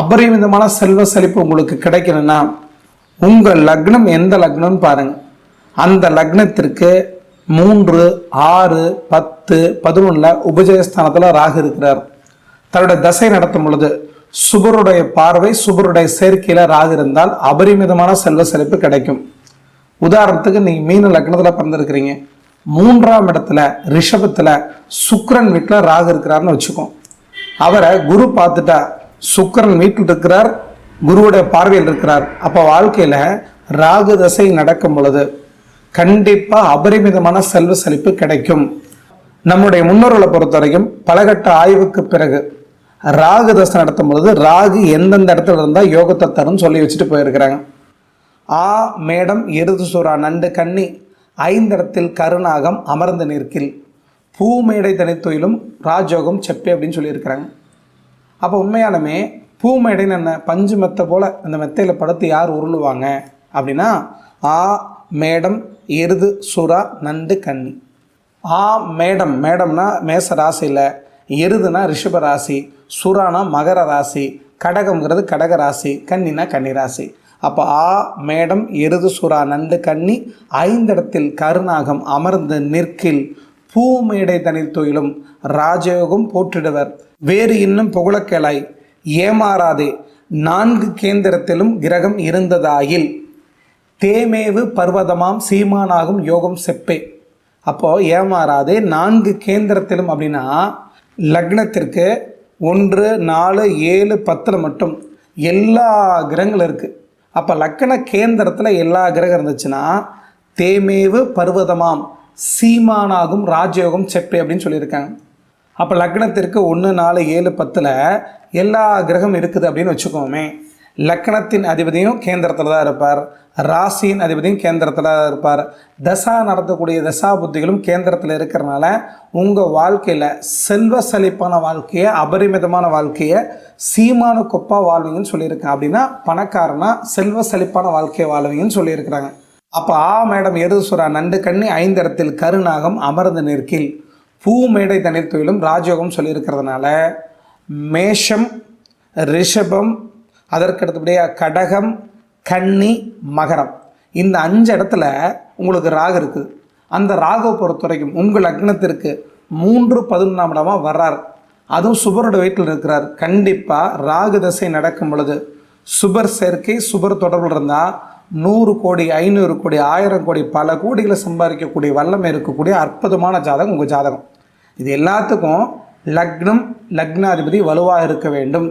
அபரிமிதமான செல்வ செழிப்பு உங்களுக்கு கிடைக்கணும்னா உங்கள் லக்னம் எந்த லக்னம்னு பாருங்கள் அந்த லக்னத்திற்கு மூன்று ஆறு பத்து பதினொன்றில் உபஜயஸ்தானத்தில் ராகு இருக்கிறார். தன்னுடைய தசை நடத்தும் பொழுது சுபருடைய பார்வை சுபருடைய செயற்கையில் ராகு இருந்தால் அபரிமிதமான செல்வ செழிப்பு கிடைக்கும். உதாரணத்துக்கு நீங்கள் மீன லக்னத்தில் பிறந்திருக்கிறீங்க. மூன்றாம் இடத்துல ரிஷபத்தில் சுக்ரன் வீட்டில் ராகு இருக்கிறாருன்னு வச்சுக்கோ. அவரை குரு பார்த்துட்டா சுக்கரன் வீட்டில் இருக்கிறார் குருவுடைய பார்வையில் இருக்கிறார். அப்போ வாழ்க்கையில் ராகு தசை நடக்கும் பொழுது கண்டிப்பாக அபரிமிதமான செல்வ செழிப்பு கிடைக்கும். நம்முடைய முன்னோர்களை பொறுத்த வரைக்கும் பலகட்ட ஆய்வுக்கு பிறகு ராகு தசை நடத்தும் பொழுது ராகு எந்தெந்த இடத்துல இருந்தால் யோகத்தை தரும் சொல்லி வச்சுட்டு போயிருக்கிறாங்க. ஆ மேடம் எருது சுறா நண்டு கண்ணி ஐந்திடத்தில் கருநாகம் அமர்ந்து நிற்கில். பூமேடை தனித்தொயிலும் ராஜோகம் செப்பே அப்படின்னு சொல்லியிருக்கிறாங்க. அப்போ உண்மையாலுமே பூமேடைன்னு என்ன? பஞ்சு மெத்தை போல் அந்த மெத்தையில் படுத்து யார் உருளுவாங்க? அப்படின்னா ஆ மேடம் எருது சுறா நண்டு கண்ணி ஆ மேடம். மேடம்னா மேச ராசியில் எருதுனா ரிஷப ராசி சுறானா மகர ராசி கடகம்ங்கிறது கடக ராசி கன்னினா கன்னி ராசி. அப்போ ஆ மேடம் எருது சுறா நண்டு கன்னி ஐந்திடத்தில் கருநாகம் அமர்ந்து நிற்கில் பூமேடை தனில் தொயிலும் ராஜயோகம் போற்றிடுவர். வேறு இன்னும் புகழக்கேளாய். ஏமாறாதே நான்கு கேந்திரத்திலும் கிரகம் இருந்ததாயில். தேமேவு பர்வதமாம் சீமானாகும் யோகம் செப்பே. அப்போது ஏமாறாதே நான்கு கேந்திரத்திலும் அப்படின்னா லக்னத்திற்கு ஒன்று நாலு ஏழு பத்தில் மட்டும் எல்லா கிரகங்களும் இருக்குது அப்போ லக்கண கேந்திரத்தில் எல்லா கிரகம் இருந்துச்சுன்னா தேமேவு பர்வதமாம் சீமானாகும் ராஜயோகம் செப்பே அப்படின்னு சொல்லியிருக்காங்க. அப்போ லக்னத்திற்கு ஒன்று நாலு ஏழு பத்தில் எல்லா கிரகம் இருக்குது அப்படின்னு வச்சுக்கோமே. லக்னத்தின் அதிபதியும் கேந்திரத்தில் தான் இருப்பார். ராசியின் அதிபதியும் கேந்திரத்தில் தான் இருப்பார். தசா நடத்தக்கூடிய தசா புத்திகளும் கேந்திரத்தில் இருக்கிறனால உங்கள் வாழ்க்கையில் செல்வ செழிப்பான வாழ்க்கையை அபரிமிதமான வாழ்க்கையை சீமான கொப்பா வாழ்வீங்கன்னு சொல்லியிருக்கேன். அப்படின்னா பணக்காரனா செல்வ செழிப்பான வாழ்க்கையை வாழ்வீங்கன்னு சொல்லியிருக்கிறாங்க. அப்போ ஆ மேடம் எருசுரா நண்டு கண்ணி ஐந்தரத்தில் கருநாகம் அமர்ந்து நிற்கில். பூ மேடை தொழிலும் ராஜயோகம் சொல்லியிருக்கிறதுனால மேஷம் ரிஷபம் அதற்கு அடுத்தபடியாக கடகம் கன்னி மகரம். இந்த அஞ்சு இடத்துல உங்களுக்கு ராகு இருக்குது அந்த ராகுவை பொறுத்த வரைக்கும் உங்கள் லக்னத்திற்கு மூன்று பதினொன்றாம் இடமாக வர்றார். அதுவும் சுபரோட வீட்டில் இருக்கிறார். கண்டிப்பாக ராகு தசை நடக்கும் பொழுது சுபர் சேர்க்கை சுபர் தொடர்பில் இருந்தால் நூறு கோடி ஐநூறு கோடி ஆயிரம் கோடி பல கோடிகளை சம்பாதிக்கக்கூடிய வல்லமை இருக்கக்கூடிய அற்புதமான ஜாதகம் உங்கள் ஜாதகம். இது எல்லாத்துக்கும் லக்னம் லக்னாதிபதி வலுவாக இருக்க வேண்டும்.